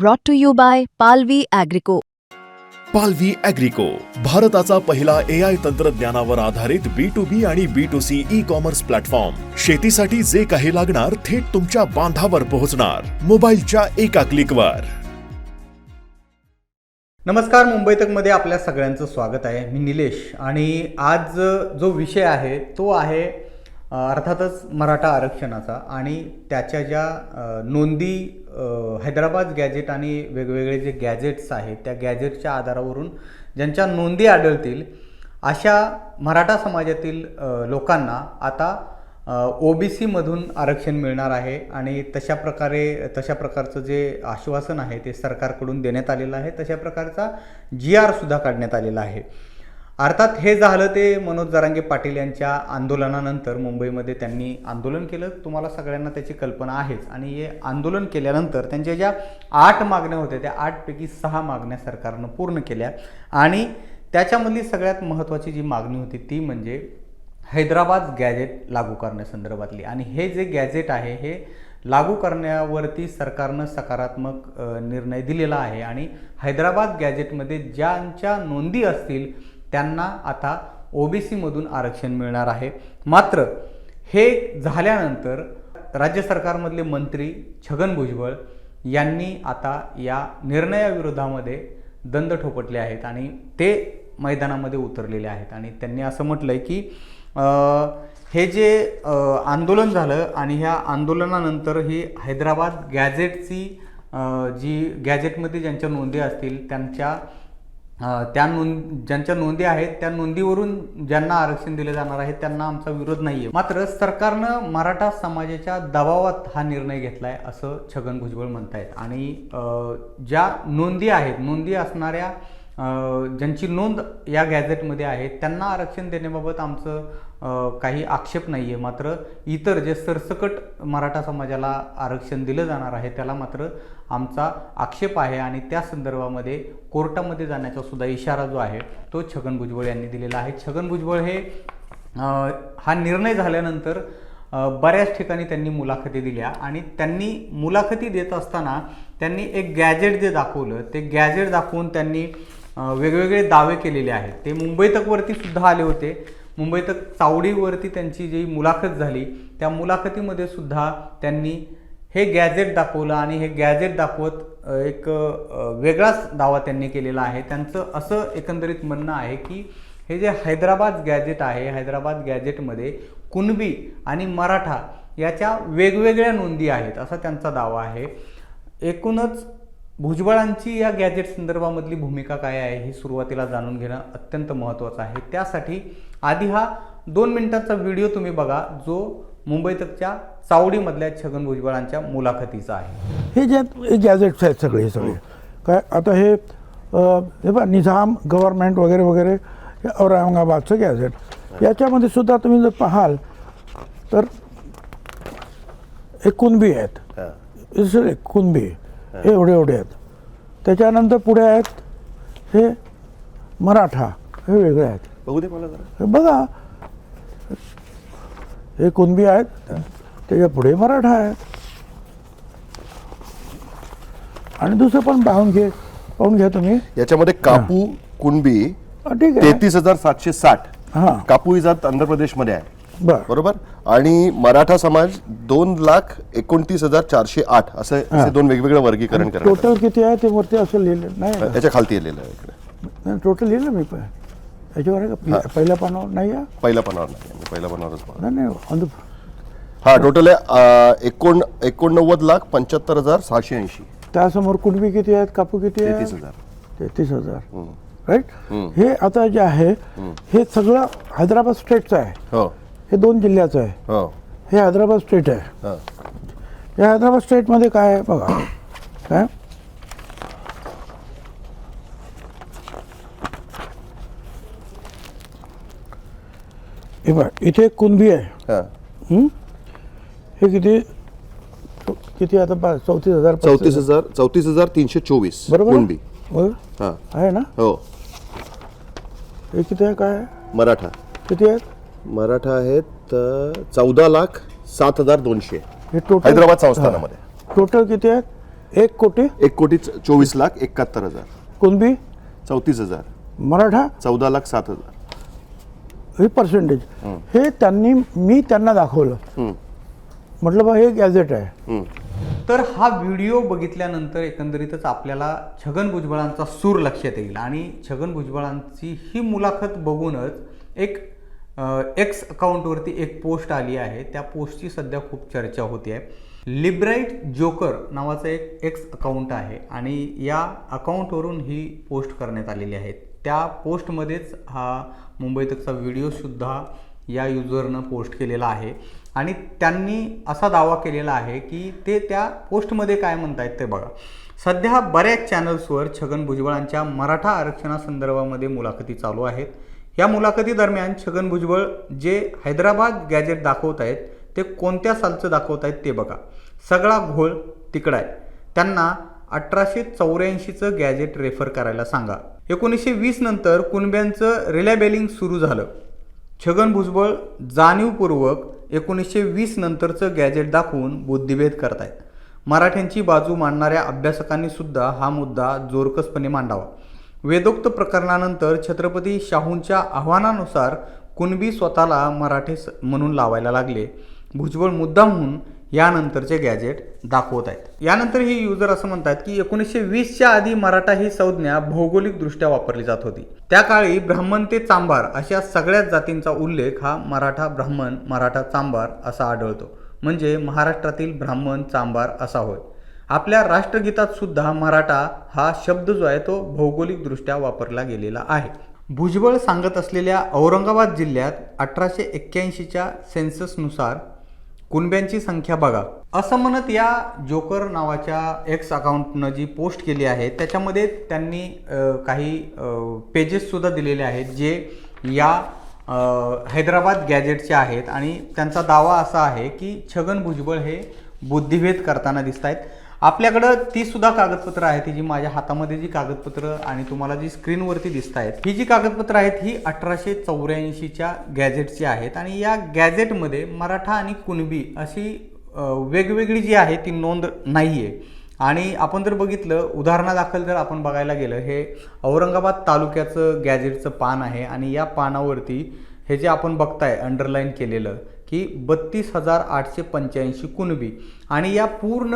brought to you by Palvi Agrico. पालवी अॅग्रिको भारताचा पहिला ए आय तंत्रज्ञानावर आधारित बी टू बी आणि B to C e commerce platform शेतीसाठी जे काही लागणार थेट तुमच्या बांधावर पोहोचणार. मोबाईलच्या एका क्लिकवर नमस्कार मुंबई तकमध्ये आपल्या सगळ्यांचं स्वागत आहे. मी निलेश आणि आज जो विषय आहे तो आहे अर्थातच मराठा आरक्षणाचा आणि त्याच्या ज्या नोंदी हैदराबाद गॅजेट आणि वेगवेगळे जे गॅजेट्स आहेत त्या गॅजेटच्या आधारावरून ज्यांच्या नोंदी आढळतील अशा मराठा समाजातील लोकांना आता ओ बी सीमधून आरक्षण मिळणार आहे आणि तशा प्रकारे तशा प्रकारचं जे आश्वासन आहे ते सरकारकडून देण्यात आलेलं आहे तशा प्रकारचा जी आरसुद्धा काढण्यात आलेला आहे. अर्थात हे झालं ते मनोज जरांगे पाटील यांच्या आंदोलनानंतर मुंबईमध्ये त्यांनी आंदोलन केलं. तुम्हाला सगळ्यांना त्याची कल्पना आहेच. आणि हे आंदोलन केल्यानंतर त्यांच्या ज्या आठ मागण्या होत्या त्या आठपैकी सहा मागण्या सरकारनं पूर्ण केल्या. आणि त्याच्यामधली सगळ्यात महत्त्वाची जी मागणी होती ती म्हणजे हैदराबाद गॅजेट लागू करण्यासंदर्भातली. आणि हे जे गॅजेट आहे हे लागू करण्यावरती सरकारनं सकारात्मक निर्णय दिलेला आहे. आणि हैदराबाद गॅजेटमध्ये ज्यांच्या नोंदी असतील त्यांना आता ओबीसीमधून आरक्षण मिळणार आहे. मात्र हे झाल्यानंतर राज्य सरकारमधले मंत्री छगन भुजबळ यांनी आता या निर्णयाविरोधामध्ये दंड ठोपटले आहेत आणि ते मैदानामध्ये उतरलेले आहेत. आणि त्यांनी असं म्हटलं आहे की हे जे आंदोलन झालं आणि ह्या आंदोलनानंतर ही हैदराबाद गॅजेटची जी गॅजेटमध्ये ज्यांच्या नोंदी असतील त्यांच्या त्या नोंद ज्यांच्या नोंदी आहेत त्या नोंदीवरून ज्यांना आरक्षण दिले जाणार आहे त्यांना आमचा विरोध नाही आहे मात्र सरकारनं मराठा समाजाच्या दबावात हा निर्णय घेतलाय असं छगन भुजबळ म्हणतायत. आणि ज्या नोंदी आहेत नोंदी असणाऱ्या ज्यांची नोंद या गॅझेटमध्ये आहे त्यांना आरक्षण देण्याबाबत आमचं काही आक्षेप नाही आहे मात्र इतर जे सरसकट मराठा समाजाला आरक्षण दिलं जाणार आहे त्याला मात्र आमचा आक्षेप आहे आणि त्या संदर्भामध्ये कोर्टामध्ये जाण्याचा सुद्धा इशारा जो आहे तो छगन भुजबळ यांनी दिलेला आहे. छगन भुजबळ हे हा निर्णय झाल्यानंतर बऱ्याच ठिकाणी त्यांनी मुलाखती दिल्या आणि त्यांनी मुलाखती देत असताना त्यांनी एक गॅजेट जे दाखवलं ते गॅजेट दाखवून त्यांनी वेगवेगळे दावे केलेले आहेत. ते मुंबई तकवरती सुद्धा आले होते. मुंबईत चावडीवरती त्यांची जी मुलाखत झाली त्या मुलाखतीमध्ये सुद्धा त्यांनी हे गॅजेट दाखवलं आणि हे गॅजेट दाखवत एक वेगळाच दावा त्यांनी केलेला आहे. त्यांचं असं एकंदरीत म्हणणं आहे की हे जे हैदराबाद गॅजेट आहे हैदराबाद गॅजेटमध्ये कुणबी आणि मराठा याच्या वेगवेगळ्या नोंदी आहेत असा त्यांचा दावा आहे. एकूणच भुजबळांची या गॅजेट संदर्भामधली भूमिका काय आहे हे सुरुवातीला जाणून घेणं अत्यंत महत्त्वाचं आहे. त्यासाठी आधी हा दोन मिनिटांचा व्हिडिओ तुम्ही बघा जो मुंबई तकच्या चावडीमधल्या छगन भुजबळांच्या मुलाखतीचा आहे. हे जे हे गॅजेट्स आहेत सगळे हे सगळे. काय आता हे हे बघा निझाम गव्हर्नमेंट वगैरे वगैरे हे औरंगाबादचं गॅझेट. याच्यामध्ये सुद्धा तुम्ही जर पाहाल तर हे कुणबी आहेत. हे. कुणबी. हे एवढे एवढे आहेत. त्याच्यानंतर पुढे आहेत हे मराठा हे वेगळे आहेत. बघू दे मला जरा. बघा. हे कुणबी आहेत त्याच्या पुढे मराठा आहेत आणि दुसरं पण पाहून घे पाहून घ्या तुम्ही. याच्यामध्ये कापू कुणबी ठीक आहे. तेहतीस हजार सातशे साठ. हा. कापू ही जात आंध्र प्रदेशमध्ये आहे. बर. बरोबर? आणि मराठा समाज दोन लाख एकोणतीस हजार चारशे आठ असे असे दोन वेगवेगळे वर्गीकरण करण्यात टोटल किती आहे? ते वरती असं लिहिलं. नाही. आलं. याच्या खालती लिहिलेलं आहे इकडे. टोटल लिहिलं मी पण. याच्यावर आहे का? पहि- पहिल्या पानावर नाही आहे? पहिल्या पानावर नाही. पहिल्या पानावरच पाहतो. नाही नाही on the- हा टोटल आहे अं, एकोण एकोणनव्वद लाख पंच्याहत्तर हजार सहाशे ऐंशी. त्यासमोर कुणबी किती आहेत? कापू किती आहे तेहतीस हजार. तेहतीस हजार. राईट हे आता जे आहे हे सगळं हैदराबाद स्टेटचं आहे. हो. हे दोन जिल्ह्याचं आहे. हो. हे हैदराबाद स्टेट आहे. हा. या हैदराबाद स्टेटमध्ये काय आहे बघा. काय? हे बघ इथे एक कुणबी आहे. हा. हं? हे किती? किती आता पा चौतीस हजार चौतीस हजार चौतीस हजार तीनशे चोवीस बरोबर? कुणबी. बरोबर? हा. आहे ना? हो. हे किती आहे? काय आहे? मराठा. किती आहेत? मराठा आहेत चौदा लाख सात हजार दोनशे. हे टोटल हैदराबाद संस्थानामध्ये. टोटल किती आहेत एक कोटी? एक कोटी चोवीस लाख एकाहत्तर हजार. कुणबी चौतीस हजार. मराठा? चौदा लाख सात हजार. हे पर्सेंटेज हे. त्यांनी मी त्यांना दाखवलं. म्हटलं बा हे गॅझेट आहे. तर हा व्हिडिओ बघितल्यानंतर एकंदरीतच आपल्याला छगन भुजबळांचा सूर लक्षात येईल. आणि छगन भुजबळांची ही मुलाखत बघूनच एक एक्स अकाउंटवरती एक पोस्ट आली आहे. त्या पोस्टची सध्या खूप चर्चा होती आहे. लिब्राईट जोकर नावाचं एक एक्स अकाउंट आहे आणि या अकाउंटवरून ही पोस्ट करण्यात आलेली आहे. त्या पोस्टमध्येच हा मुंबईतचा व्हिडिओसुद्धा या युजरनं पोस्ट केलेला आहे. आणि त्यांनी असा दावा केलेला आहे की ते त्या पोस्टमध्ये काय म्हणतायत ते बघा. सध्या बऱ्याच चॅनल्सवर छगन भुजबळांच्या मराठा आरक्षणासंदर्भामध्ये मुलाखती चालू आहेत. या मुलाखतीदरम्यान छगन भुजबळ जे हैदराबाद गॅजेट दाखवत आहेत ते कोणत्या सालचं दाखवत आहेत ते बघा. सगळा घोळ तिकडं आहे. त्यांना अठराशे चौऱ्याऐंशीचं गॅजेट रेफर करायला सांगा. एकोणीसशे वीस नंतर कुणब्यांचं रिलॅबेलिंग सुरू झालं. छगन भुजबळ जाणीवपूर्वक एकोणीसशे वीस नंतरचं गॅजेट दाखवून बुद्धिभेद करतायत. मराठ्यांची बाजू मांडणाऱ्या अभ्यासकांनी सुद्धा हा मुद्दा जोरकसपणे मांडावा. वेदोक्त प्रकरणानंतर छत्रपती शाहूंच्या आव्हानानुसार कुणबी स्वतःला मराठे स- म्हणून लावायला लागले. भुजबळ मुद्दामहून यानंतरचे गॅजेट दाखवत आहेत. यानंतर हे युजर असं म्हणतात की एकोणीसशे वीसच्या आधी मराठा ही संज्ञा भौगोलिकदृष्ट्या वापरली जात होती. त्या काळी ब्राह्मण ते चांभार अशा सगळ्याच जातींचा उल्लेख हा मराठा ब्राह्मण मराठा चांभार असा आढळतो. म्हणजे महाराष्ट्रातील ब्राह्मण चांभार असा होय. आपल्या राष्ट्रगीतात सुद्धा मराठा हा शब्द जो आहे तो भौगोलिकदृष्ट्या वापरला गेलेला आहे. भुजबळ सांगत असलेल्या औरंगाबाद जिल्ह्यात अठराशे एक्क्याऐंशीच्या सेन्ससनुसार कुणब्यांची संख्या बघा. असं म्हणत या जोकर नावाच्या एक्स अकाउंटनं जी पोस्ट केली आहे त्याच्यामध्ये त्यांनी काही पेजेससुद्धा दिलेले आहेत जे या हैदराबाद गॅजेटचे आहेत. आणि त्यांचा दावा असा आहे की छगन भुजबळ हे बुद्धिभेद करताना दिसत आहेत आपल्याकडं ती सुद्धा कागदपत्र आहेत ही जी माझ्या हातामध्ये जी कागदपत्र आणि तुम्हाला जी स्क्रीनवरती दिसत आहेत ही जी कागदपत्र आहेत ही अठराशे चौऱ्याऐंशीच्या गॅजेटची आहेत आणि या गॅजेटमध्ये मराठा आणि कुणबी अशी वेगवेगळी जी आहे ती नोंद नाही आहे आणि आपण जर बघितलं उदाहरणादाखल जर आपण बघायला गेलं हे औरंगाबाद तालुक्याचं गॅजेटचं पान आहे आणि या पानावरती हे जे आपण बघताय अंडरलाईन केलेलं की बत्तीस हजार आठशे पंच्याऐंशी कुणबी. आणि या पूर्ण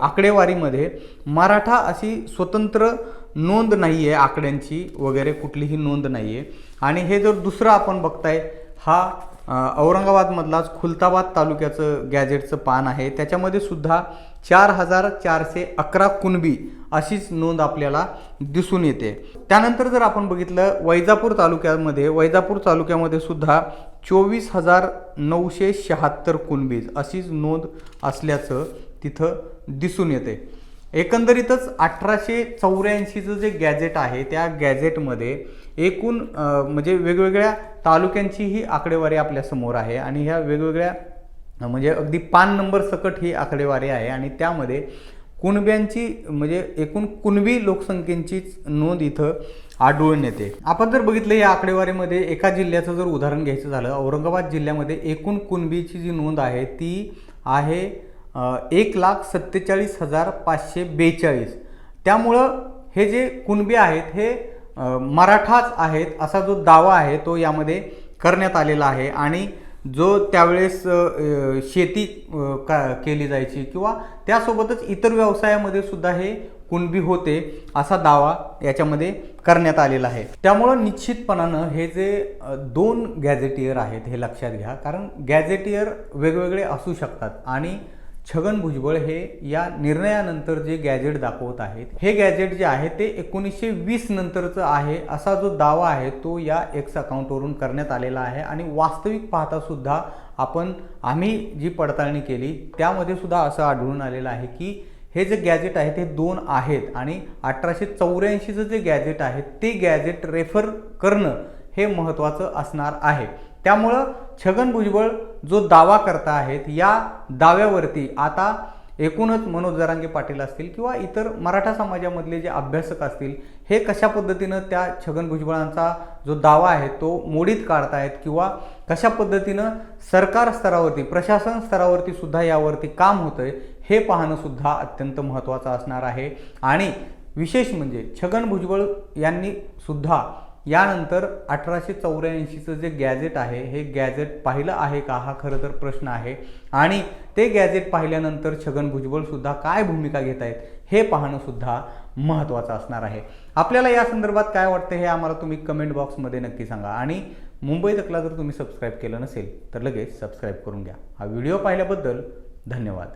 आकडेवारीमध्ये मराठा अशी स्वतंत्र नोंद नाही आहे आकड्यांची वगैरे कुठलीही नोंद नाही आहे आणि हे जर दुसरं आपण बघताय हा औरंगाबादमधलाच खुलताबाद तालुक्याचं गॅजेटचं पान आहे. त्याच्यामध्ये सुद्धा चार हजार चारशे अकरा कुणबी अशीच नोंद आपल्याला दिसून येते. त्यानंतर जर आपण बघितलं वैजापूर तालुक्यामध्ये वैजापूर तालुक्यामध्ये सुद्धा चोवीस हजार नऊशे शहात्तर कुणबीज अशीच नोंद असल्याचं तिथं दिसून येते. एकंदरीतच अठराशे चौऱ्याऐंशीचं जे गॅजेट आहे त्या गॅजेटमध्ये एकूण म्हणजे वेगवेगळ्या तालुक्यांची ही आकडेवारी आपल्यासमोर आहे आणि ह्या वेगवेगळ्या म्हणजे अगदी पान नंबर सकट ही आकडेवारी आहे आणि त्यामध्ये कुणब्यांची म्हणजे एकूण कुणबी लोकसंख्येचीच नोंद इथं आढळून येते. आपण जर बघितलं या आकडेवारीमध्ये एका जिल्ह्याचं जर उदाहरण घ्यायचं झालं औरंगाबाद जिल्ह्यामध्ये एकूण कुणबीची जी नोंद आहे ती आहे एक लाख सत्तेचाळीस हजार पाचशे बेचाळीस. त्यामुळं हे जे कुणबी आहेत हे मराठाच आहेत असा जो दावा आहे तो यामध्ये करण्यात आलेला आहे. आणि जो त्यावेळेस शेती का केली जायची किंवा त्यासोबतच इतर व्यवसायामध्ये सुद्धा हे कुणबी होते असा दावा याच्यामध्ये करण्यात आलेला आहे. त्यामुळं निश्चितपणानं हे जे दोन गॅझेटियर आहेत हे लक्षात घ्या. कारण गॅझेटियर वेगवेगळे असू शकतात आणि छगन भुजबळ हे या निर्णयानंतर जे गॅजेट दाखवत आहेत हे गॅजेट जे आहे ते एकोणीसशे वीस नंतरचं आहे असा जो दावा आहे तो या एक्स अकाउंटवरून करण्यात आलेला आहे. आणि वास्तविक पाहता सुद्धा आपण आम्ही जी पडताळणी केली त्यामध्ये सुद्धा असं आढळून आलेलं आहे की हे जे गॅजेट आहे ते दोन आहेत. आणि अठराशे चौऱ्याऐंशीचं जे गॅजेट आहे ते गॅजेट रेफर करणं हे महत्त्वाचं असणार आहे. त्यामुळं छगन भुजबळ जो दावा करता आहेत या दाव्यावरती आता एकूणच मनोज जरांगे पाटील असतील किंवा इतर मराठा समाजामधले जे अभ्यासक असतील हे कशा पद्धतीनं त्या छगन भुजबळांचा जो दावा आहे तो मोडीत काढतायत किंवा कशा पद्धतीनं सरकार स्तरावरती प्रशासन स्तरावरती सुद्धा यावरती काम होतंय हे पाहणं सुद्धा अत्यंत महत्त्वाचं असणार आहे. आणि विशेष म्हणजे छगन भुजबळ यांनी सुद्धा यानंतर अठराशे चौऱ्याऐंशीचं जे गॅजेट आहे हे गॅजेट पाहिलं आहे का? हा खरं तर प्रश्न आहे. आणि ते गॅजेट पाहिल्यानंतर छगन भुजबळसुद्धा काय भूमिका घेत आहेत हे पाहणंसुद्धा महत्त्वाचं असणार आहे. आपल्याला या संदर्भात काय वाटतं हे आम्हाला तुम्ही कमेंट बॉक्समध्ये नक्की सांगा. आणि मुंबई तकला जर तुम्ही सबस्क्राईब केलं नसेल तर लगेच सबस्क्राईब करून घ्या. हा व्हिडिओ पाहिल्याबद्दल धन्यवाद.